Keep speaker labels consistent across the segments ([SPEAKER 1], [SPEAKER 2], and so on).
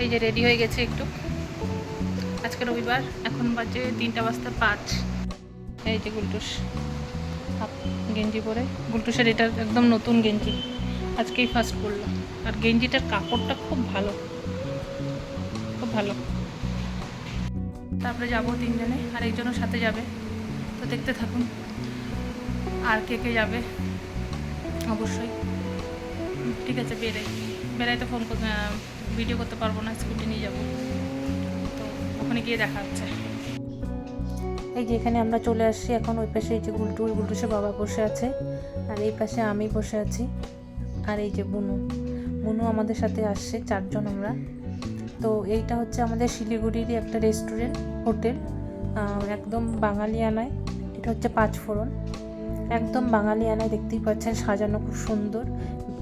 [SPEAKER 1] এই যে রেডি হয়ে গেছে একটু। আজকে রবিবার, এখন বাজে তিনটা বাজতে পাঁচ। এই যে গুলটুস গেঞ্জি পরে। গুলটুসের এটা একদম নতুন গেঞ্জি। আজকেই ফার্স্ট পরলো। আর গেঞ্জিটার কাপড়টা খুব ভালো। খুব ভালো। তারপরে যাব তিনজনে, আর একজনের সাথে যাবে। তো দেখতে থাকুন, আর কে কে যাবে। অবশ্যই। ঠিক আছে বেরাই বেরাই তো ফোন ভিডিও করতে পারব না স্কুটি নিয়ে যাব। তো ওখানে গিয়ে দেখা হচ্ছে। এই যে এখানে আমরা চলে আসছি, এখন ওই পাশে এই যে গুলটু, ওই গুলটুসের বাবা বসে আছে। আর এই পাশে আমি বসে আছি। আর এই যে বুনু বুনু আমাদের সাথে আসছে, চারজন আমরা। তো এইটা হচ্ছে আমাদের শিলিগুড়িরই একটা রেস্টুরেন্ট হোটেল একদম বাঙালিয়ানায়। এটা হচ্ছে পাঁচফোড়ন। একদম বাঙালিয়ানায় দেখতেই পাচ্ছেন, সাজানো খুব সুন্দর।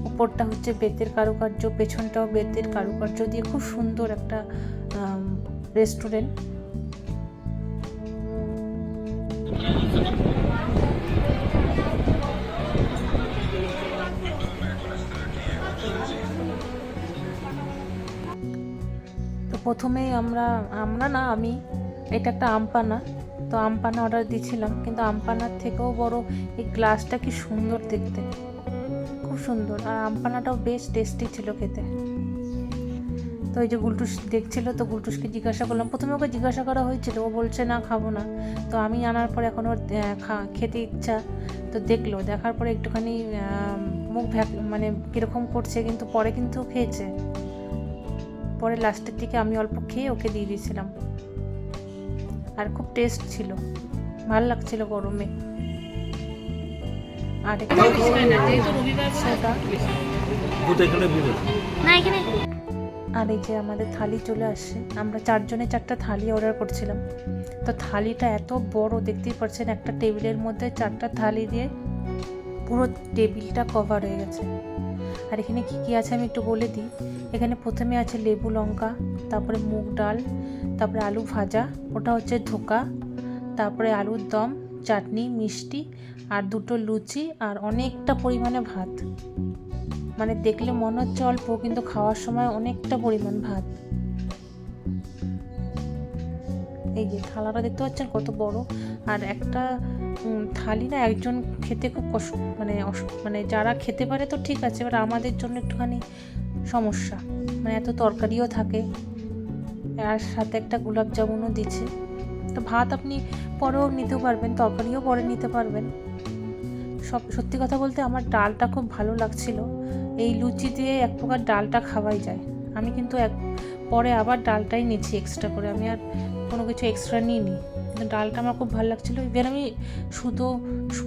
[SPEAKER 1] উপরটা হচ্ছে বেতের কারুকার্য, পেছনটাও বেতের কারুকার্য দিয়ে খুব সুন্দর একটা রেস্টুরেন্ট তো প্রথমেই আমরা আমরা না, আমি, এটা একটা আমপানা, তো আমপানা অর্ডার দিয়েছিলাম কিন্তু আমপানার থেকেও বড় এই গ্লাসটা কি সুন্দর দেখতে। সুন্দর। আর আমপানাটাও বেশ টেস্টি ছিল খেতে। তো এই যে গুলটুস দেখছিল, তো গুলটুসকে জিজ্ঞাসা করলাম, প্রথমে ওকে জিজ্ঞাসা করা হয়েছিল, ও বলছে, না, খাব না। তো আমি আনার পর এখন ওর খেতে ইচ্ছা। তো দেখল, দেখার পরে একটুখানি মুখ ভ্যাক মানে কীরকম করছে, কিন্তু পরে কিন্তু খেয়েছে। পরে লাস্টের দিকে আমি অল্প খেয়ে ওকে দিয়ে দিয়েছিলাম। আর খুব টেস্ট ছিল। ভালো লাগছিল গরমে। আর একটা
[SPEAKER 2] এখানে
[SPEAKER 3] না এখানে
[SPEAKER 1] আর এই যে আমাদের থালি চলে আসছে আমরা চারজনে চারটা থালি অর্ডার করছিলাম। তো থালিটা এত বড় দেখতেই পাচ্ছেন একটা টেবিলের মধ্যে চারটা থালি দিয়ে পুরো টেবিলটা কভার হয়ে গেছে। আর এখানে কী কী আছে আমি একটু বলে দিই। এখানে প্রথমে আছে লেবু লঙ্কা তারপরে মুগ ডাল তারপরে আলু ভাজা ওটা হচ্ছে ধোকা তারপরে আলুর দম চাটনি, মিষ্টি আর দুটো লুচি আর অনেকটা পরিমাণে ভাত। মানে দেখলে মনে হচ্ছে অল্প, কিন্তু খাওয়ার সময় অনেকটা পরিমাণ ভাত। এই যে থালাটা দেখতে পাচ্ছেন কত বড়। আর একটা থালি না একজন খেতে খুব কষ্ট মানে মানে যারা খেতে পারে তো ঠিক আছে, এবার আমাদের জন্য একটুখানি সমস্যা। মানে এত তরকারিও থাকে। আর সাথে একটা গোলাপ জামুনও দিচ্ছে। তো ভাত আপনি পরেও নিতে পারবেন, তরকারিও পরে নিতে পারবেন। সব, সত্যি কথা বলতে আমার ডালটা খুব ভালো লাগছিল। এই লুচি দিয়ে এক প্রকার ডালটা খাওয়াই যায়। আমি কিন্তু এক, পরে আবার ডালটাই নিচ্ছি এক্সট্রা করে। আমি আর কোনো কিছু এক্সট্রা নিইনি। ডালটা আমার খুব ভালো লাগছিল। এবার আমি শুধু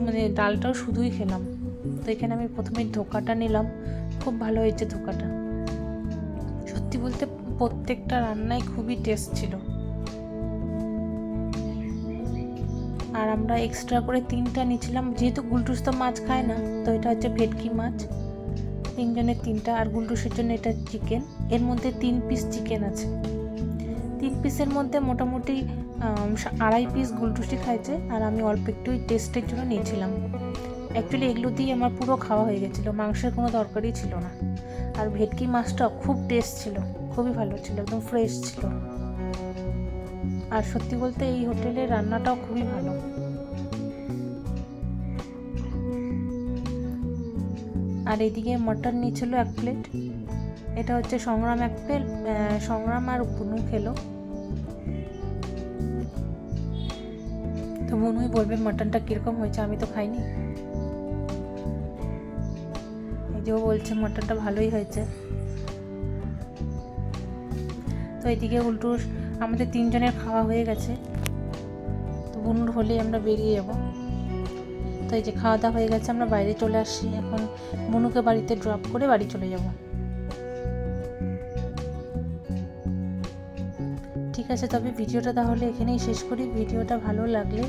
[SPEAKER 1] মানে ডালটাও শুধুই খেলাম। তো এখানে আমি প্রথমে ধোকাটা নিলাম। খুব ভালো হয়েছে ধোকাটা। সত্যি বলতে প্রত্যেকটা রান্নাই খুবই টেস্ট ছিল। আর আমরা এক্সট্রা করে তিনটা নিয়েছিলাম। যেহেতু গুলটুস তো মাছ খায় না, তো এটা হচ্ছে ভেটকি মাছ। তিনজনের তিনটা, আর গুলটুসের জন্য এটা চিকেন এর মধ্যে তিন পিস চিকেন আছে। তিন পিসের মধ্যে মোটামুটি আড়াই পিস গুলটুসি খাইছে, আর আমি অল্প একটু টেস্টের জন্য নিয়েছিলাম। অ্যাকচুয়ালি এগুলো দিয়ে আমার পুরো খাওয়া হয়ে গেছিল, মাংসের কোনো দরকারই ছিল না। আর ভেটকি মাছটা খুব টেস্ট ছিল, খুবই ভালো ছিল, একদম ফ্রেশ ছিল। আর সত্যি বলতে এই হোটেলের রান্নাটাও খুবই ভালো। আর এদিকে মটন নিয়েছিল এক প্লেট। এটা হচ্ছে সংগ্রাম এক প্লেট সংগ্রাম আর বুনু খেলো। তো বুনুই বলবে মটনটা কীরকম হয়েছে, আমি তো খাইনি। এই যে বলছে মটনটা ভালোই হয়েছে। তো এদিকে উল্টু আমাদের তিনজনের খাওয়া হয়ে গেছে। তো বুনুর হলেই আমরা বেরিয়ে যাব। তো এই যে খাওয়া দাওয়া হয়ে গেছে, আমরা বাইরে চলে আসি এখন বুনুকে বাড়িতে ড্রপ করে বাড়ি চলে যাব। ঠিক আছে, তবে ভিডিওটা তাহলে এখানেই শেষ করি। ভিডিওটা ভালো লাগলে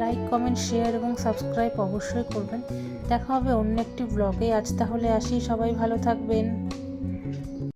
[SPEAKER 1] লাইক কমেন্ট শেয়ার এবং সাবস্ক্রাইব অবশ্যই করবেন। দেখা হবে অন্য একটি ব্লগে আজ তাহলে আসি। সবাই ভালো থাকবেন।